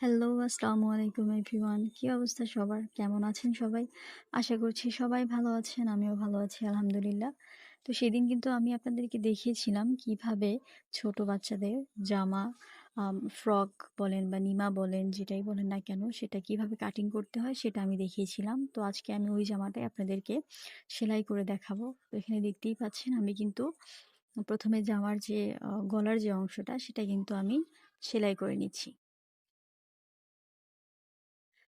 Hello, আসসালামু আলাইকুম everyone. কি অবস্থা সবার? কেমন আছেন সবাই? আশা করছি সবাই ভালো আছেন। আমিও ভালো আছি আলহামদুলিল্লাহ। তো সেদিন কিন্তু আমি আপনাদেরকে দেখিয়েছিলাম কীভাবে ছোট বাচ্চাদের জামা, ফ্রক বলেন বা নিমা বলেন যেটাই বলেন না কেন সেটা কীভাবে কাটিং করতে হয় সেটা আমি দেখিয়েছিলাম। তো আজকে আমি ওই জামাটাই আপনাদেরকে সেলাই করে দেখাবো। তো এখানে দেখতেই পাচ্ছেন আমি কিন্তু প্রথমে জামার যে গলার যে অংশটা সেটা কিন্তু আমি সেলাই করে নিচ্ছি।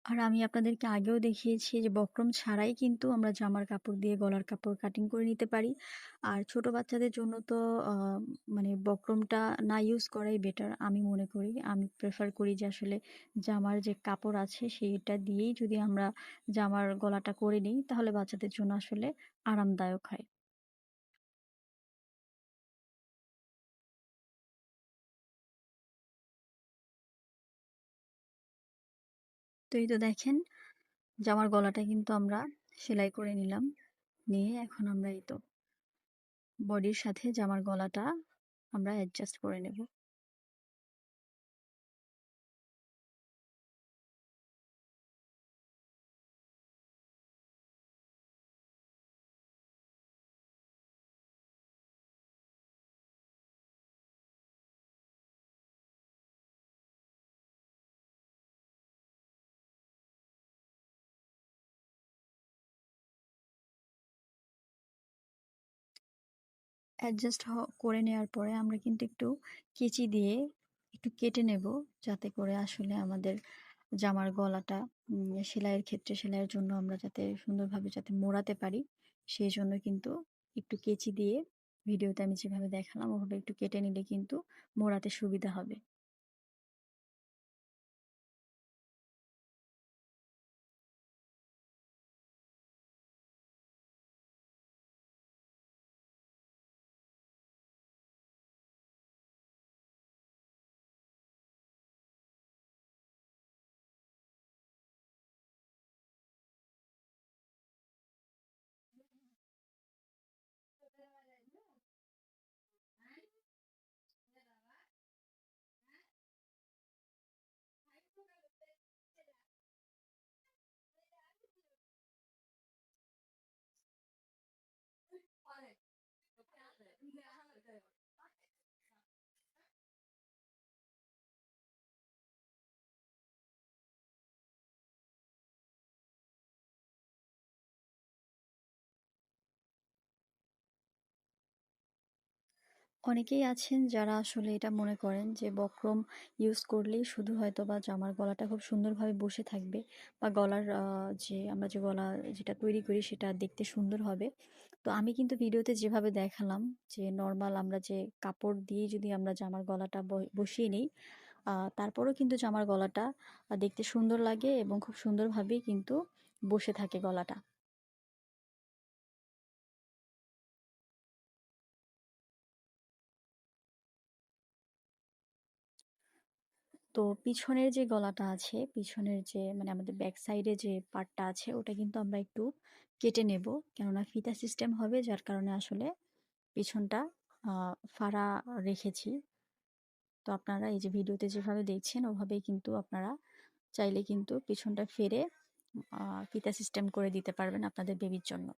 আর আমি আপনাদেরকে আগেও দেখিয়েছি যে বক্রম ছাড়াই কিন্তু আমরা জামার কাপড় দিয়ে গলার কাপড় কাটিং করে নিতে পারি। আর ছোট বাচ্চাদের জন্য তো মানে বক্রমটা না ইউজ করাই বেটার আমি মনে করি। আমি প্রেফার করি যে আসলে জামার যে কাপড় আছে সেইটা দিয়েই যদি আমরা জামার গলাটা করে নিই, তাহলে বাচ্চাদের জন্য আসলে আরামদায়ক হয়। তো এই তো দেখেন, জামার গলাটা কিন্তু আমরা সেলাই করে নিলাম। নিয়ে এখন আমরা এই তো বডির সাথে জামার গলাটা আমরা অ্যাডজাস্ট করে নেব। অ্যাডজাস্ট করে নেওয়ার পরে আমরা কিন্তু একটু কেচি দিয়ে একটু কেটে নেব যাতে করে আসলে আমাদের জামার গলাটা সেলাইয়ের ক্ষেত্রে, সেলাইয়ের জন্য আমরা যাতে সুন্দরভাবে যাতে মোড়াতে পারি, সেই জন্য কিন্তু একটু কেচি দিয়ে ভিডিওতে আমি যেভাবে দেখালাম, ওভাবে একটু কেটে নিলে কিন্তু মোড়াতে সুবিধা হবে। অনেকেই আছেন যারা আসলে এটা মনে করেন যে বক্রম ইউজ করলেই শুধু হয়তোবা জামার গলাটা খুব সুন্দরভাবে বসে থাকবে বা গলার যে আমরা যে গলা যেটা তৈরি করি সেটা দেখতে সুন্দর হবে। তো আমি কিন্তু ভিডিওতে যেভাবে দেখালাম যে নর্মাল আমরা যে কাপড় দিয়ে যদি আমরা জামার গলাটা ব বসিয়ে নিই, তারপরেও কিন্তু জামার গলাটা দেখতে সুন্দর লাগে এবং খুব সুন্দরভাবেই কিন্তু বসে থাকে গলাটা। তো পিছনের যে গলাটা আছে, পিছনের যে মানে আমাদের ব্যাক সাইডে যে পার্টটা আছে ওটা কিন্তু আমরা একটু কেটে নেব। কেননা ফিতা সিস্টেম হবে যার কারণে আসলে পিছনটা ফাড়া রেখেছি। তো আপনারা এই যে ভিডিওতে যেভাবে দেখছেন ওভাবেই কিন্তু আপনারা চাইলে কিন্তু পিছনটা ফেরে ফিতা সিস্টেম করে দিতে পারবেন আপনাদের বেবির জন্য।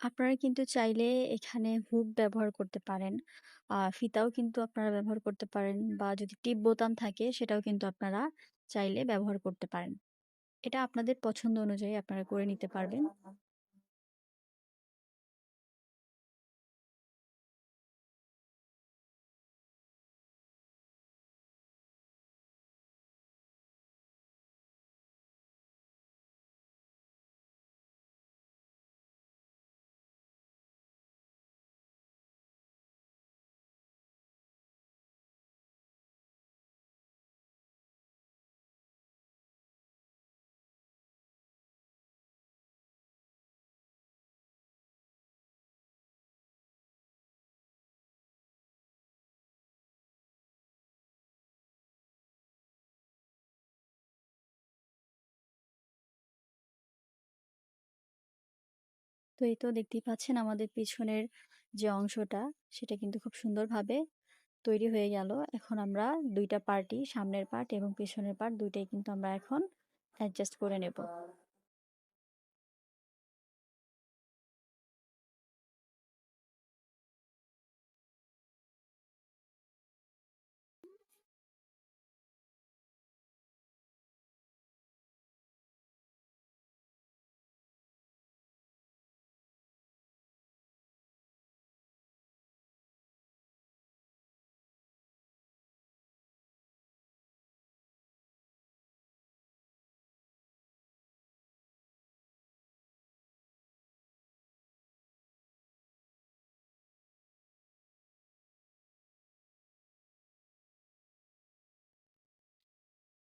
আপনারা কিন্তু চাইলে এখানে হুক ব্যবহার করতে পারেন। আ ফিতাও কিন্তু আপনারা ব্যবহার করতে পারেন বা যদি টিপ বোতাম থাকে সেটাও কিন্তু আপনারা চাইলে ব্যবহার করতে পারেন। এটা আপনাদের পছন্দ অনুযায়ী আপনারা করে নিতে পারবেন। তো এই তো দেখতেই পাচ্ছেন আমাদের পিছনের যে অংশটা, সেটা কিন্তু খুব সুন্দরভাবে তৈরি হয়ে গেল। এখন আমরা দুইটা পার্টি সামনের পার্ট এবং পিছনের পার্ট, দুইটাই কিন্তু আমরা এখন অ্যাডজাস্ট করে নেব।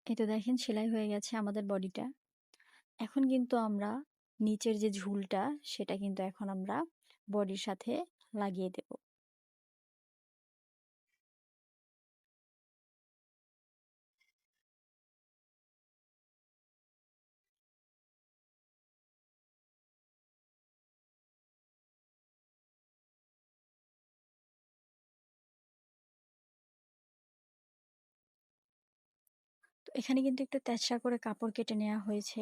এই তো দেখেন সেলাই হয়ে গেছে আমাদের বডিটা। এখন কিন্তু আমরা নিচের যে ঝুলটা সেটা কিন্তু এখন আমরা বডির সাথে লাগিয়ে দেব। এখানে কিন্তু একটু তেচরা করে কাপড় কেটে নেওয়া হয়েছে।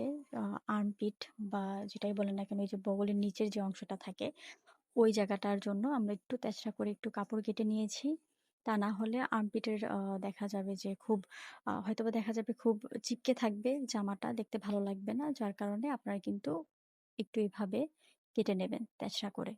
আর্মপিট বা যেটাই বলেন না কেন ওই যে বগলের নিচের যে অংশটা থাকে, ওই জায়গাটার জন্য আমরা একটু তেচরা করে একটু কাপড় কেটে নিয়েছি। তা না হলে আর্মপিটের দেখা যাবে যে খুব হয়তোবা দেখা যাবে খুব চিপকে থাকবে জামাটা, দেখতে ভালো লাগবে না। যার কারণে আপনারা কিন্তু একটু এভাবে কেটে নেবেন তেচরা করে।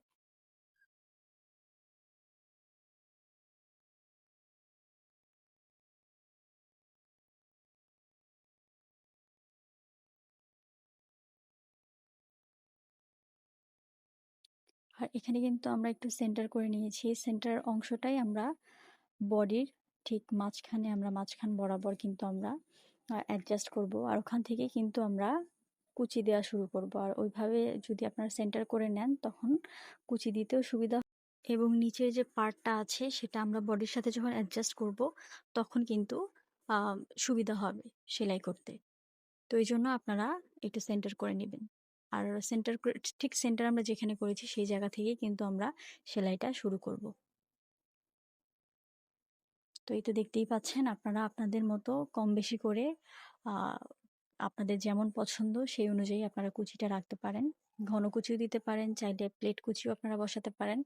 আর এখানে কিন্তু আমরা একটু সেন্টার করে নিয়েছি। সেন্টার অংশটাই আমরা বডির ঠিক মাঝখানে আমরা মাঝখান বরাবর কিন্তু আমরা অ্যাডজাস্ট করব। আর ওখান থেকে কিন্তু আমরা কুচি দেওয়া শুরু করব। আর ওইভাবে যদি আপনারা সেন্টার করে নেন, তখন কুচি দিতেও সুবিধা এবং নিচের যে পার্টটা আছে, সেটা আমরা বডির সাথে যখন অ্যাডজাস্ট করব, তখন কিন্তু সুবিধা হবে সেলাই করতে। তো এই জন্য আপনারা একটু সেন্টার করে নিবেন। আর সেন্টার ঠিক সেন্টার আমরা যেখানে করেছি সেই জায়গা থেকেই কিন্তু আমরা সেলাইটা শুরু করব। তো এই তো দেখতেই পাচ্ছেন আপনারা আপনাদের মতো কম বেশি করে আপনাদের যেমন পছন্দ সেই অনুযায়ী আপনারা কুচিটা রাখতে পারেন। ঘন কুচিও দিতে পারেন, চাইলে প্লেট কুচিও আপনারা বসাতে পারেন।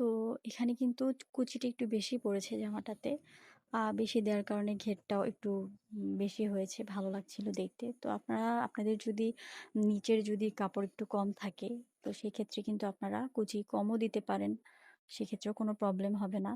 তো এখানে কিন্তু কুচিটা একটু বেশি পড়েছে জামাটাতে। বেশি দেওয়ার কারণে ঘেরটাও একটু বেশি হয়েছে, ভালো লাগছিল দেখতে। তো আপনারা, আপনাদের যদি নিচের যদি কাপড় একটু কম থাকে, তো সেক্ষেত্রে কিন্তু আপনারা কুচি কমও দিতে পারেন। সেক্ষেত্রেও কোনো প্রবলেম হবে না।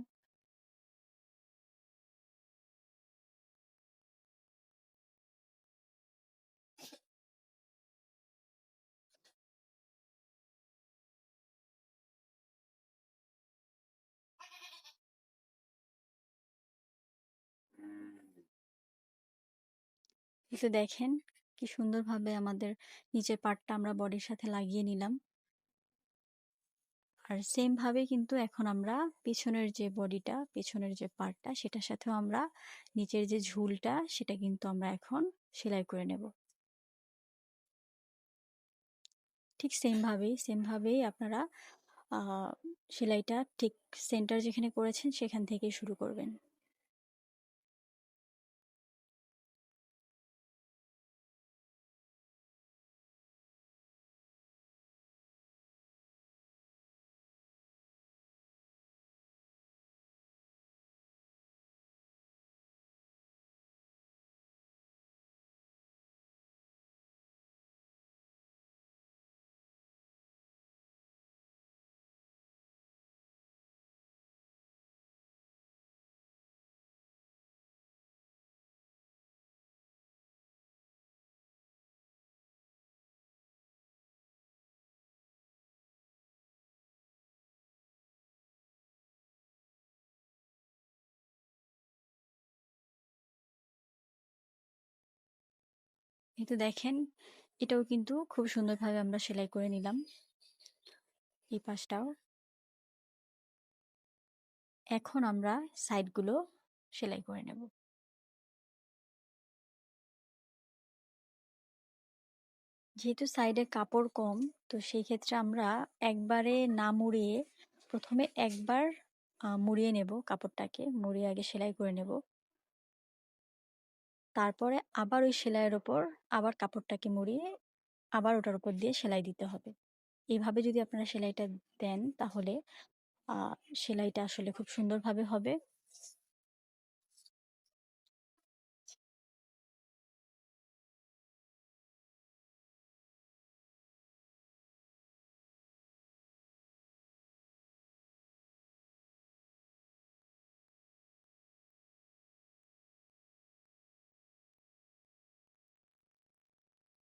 একটু দেখেন কি সুন্দরভাবে আমাদের নিচের পার্টটা আমরা বডির সাথে লাগিয়ে নিলাম। আর সেম ভাবে কিন্তু এখন আমরা পেছনের যে বডিটা, পেছনের যে পার্টটা, সেটার সাথেও আমরা নিচের যে ঝুলটা, সেটা কিন্তু আমরা এখন সেলাই করে নেব। ঠিক সেম ভাবেই সেম ভাবেই আপনারা সেলাইটা ঠিক সেন্টার যেখানে করেছেন, সেখান থেকে শুরু করবেন। এই তো দেখেন, এটাও কিন্তু খুব সুন্দরভাবে আমরা সেলাই করে নিলাম। এই পাশটাও। এখন আমরা সাইডগুলো সেলাই করে নেব। যেহেতু সাইডে কাপড় কম, তো সেই ক্ষেত্রে আমরা একবারে না মুড়িয়ে প্রথমে একবার মুড়িয়ে নেব কাপড়টাকে। মুড়িয়ে আগে সেলাই করে নেব। তারপরে আবার ওই সেলাইয়ের ওপর আবার কাপড়টাকে মুড়িয়ে আবার ওটার উপর দিয়ে সেলাই দিতে হবে। এইভাবে যদি আপনারা সেলাইটা দেন তাহলে সেলাইটা আসলে খুব সুন্দরভাবে হবে।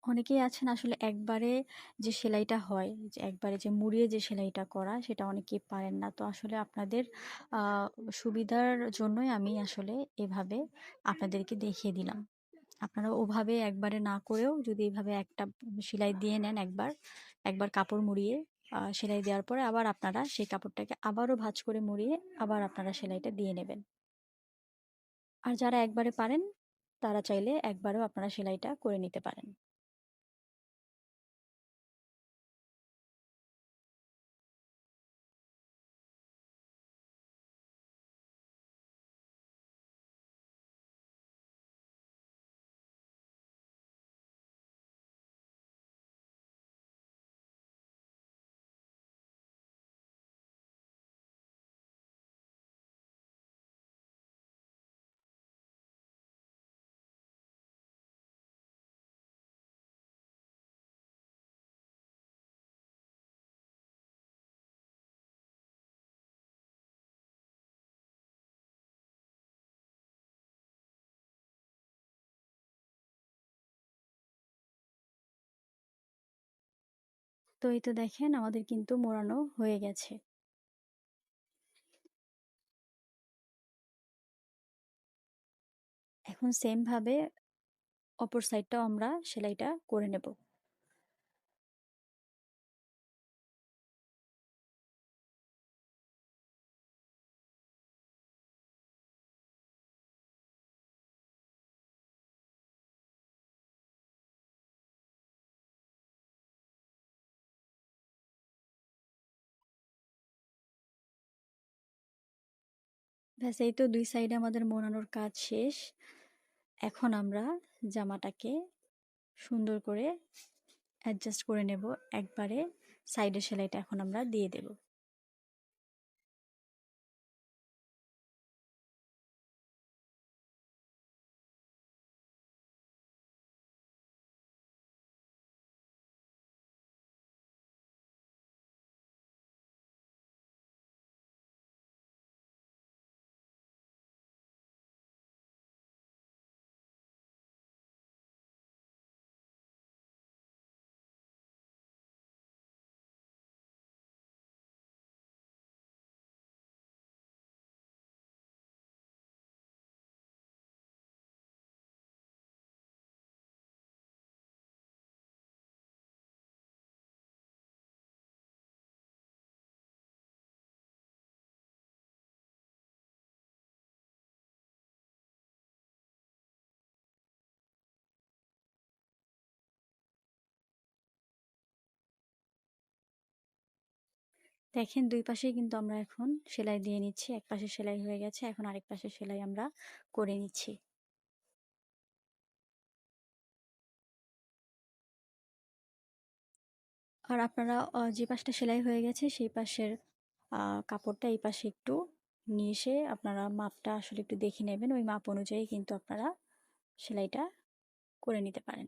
অনেকেই আছেন আসলে একবারে যে সেলাইটা হয়, যে একবারে যে মুড়িয়ে যে সেলাইটা করা সেটা অনেকেই পারেন না। তো আসলে আপনাদের সুবিধার জন্যই আমি আসলে এভাবে আপনাদেরকে দেখিয়ে দিলাম। আপনারা ওভাবে একবারে না করেও যদি এভাবে একটা সেলাই দিয়ে নেন একবার একবার কাপড় মুড়িয়ে সেলাই দেওয়ার পরে আবার আপনারা সেই কাপড়টাকে আবারও ভাঁজ করে মুড়িয়ে আবার আপনারা সেলাইটা দিয়ে নেবেন। আর যারা একবারে পারেন, তারা চাইলে একবারেও আপনারা সেলাইটা করে নিতে পারেন। তো এই তো দেখেন আমাদের কিন্তু মোড়ানো হয়ে গেছে। এখন সেম ভাবে অপর সাইডটাও আমরা সেলাইটা করে নেব। ব্যাস, এই তো দুই সাইডে আমাদের মোড়ানোর কাজ শেষ। এখন আমরা জামাটাকে সুন্দর করে অ্যাডজাস্ট করে নেব। একবারে সাইডের সেলাইটা এখন আমরা দিয়ে দেব। দেখেন দুই পাশেই কিন্তু আমরা এখন সেলাই দিয়ে নিচ্ছি। এক পাশে সেলাই হয়ে গেছে। এখন আরেক পাশে সেলাই আমরা করে নিচ্ছি। আর আপনারা যে পাশটা সেলাই হয়ে গেছে, সেই পাশের কাপড়টা এই পাশে একটু নিয়ে এসে আপনারা মাপটা আসলে একটু দেখে নেবেন। ওই মাপ অনুযায়ী কিন্তু আপনারা সেলাইটা করে নিতে পারেন।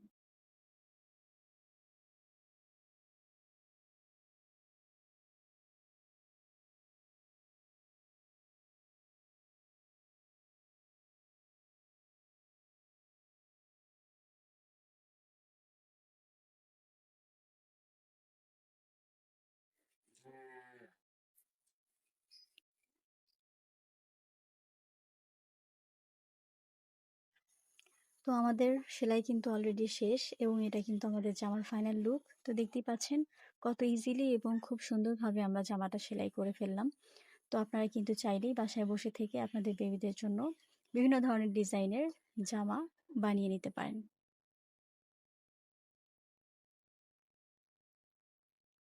তো আমাদের সেলাই কিন্তু অলরেডি শেষ এবং এটা কিন্তু আমাদের জামার ফাইনাল লুক। তো দেখতেই পাচ্ছেন কত ইজিলি এবং খুব সুন্দরভাবে আমরা জামাটা সেলাই করে ফেললাম। তো আপনারা কিন্তু চাইলেই বাসায় বসে থেকে আপনাদের বেবিদের জন্য বিভিন্ন ধরনের ডিজাইনের জামা বানিয়ে নিতে পারেন।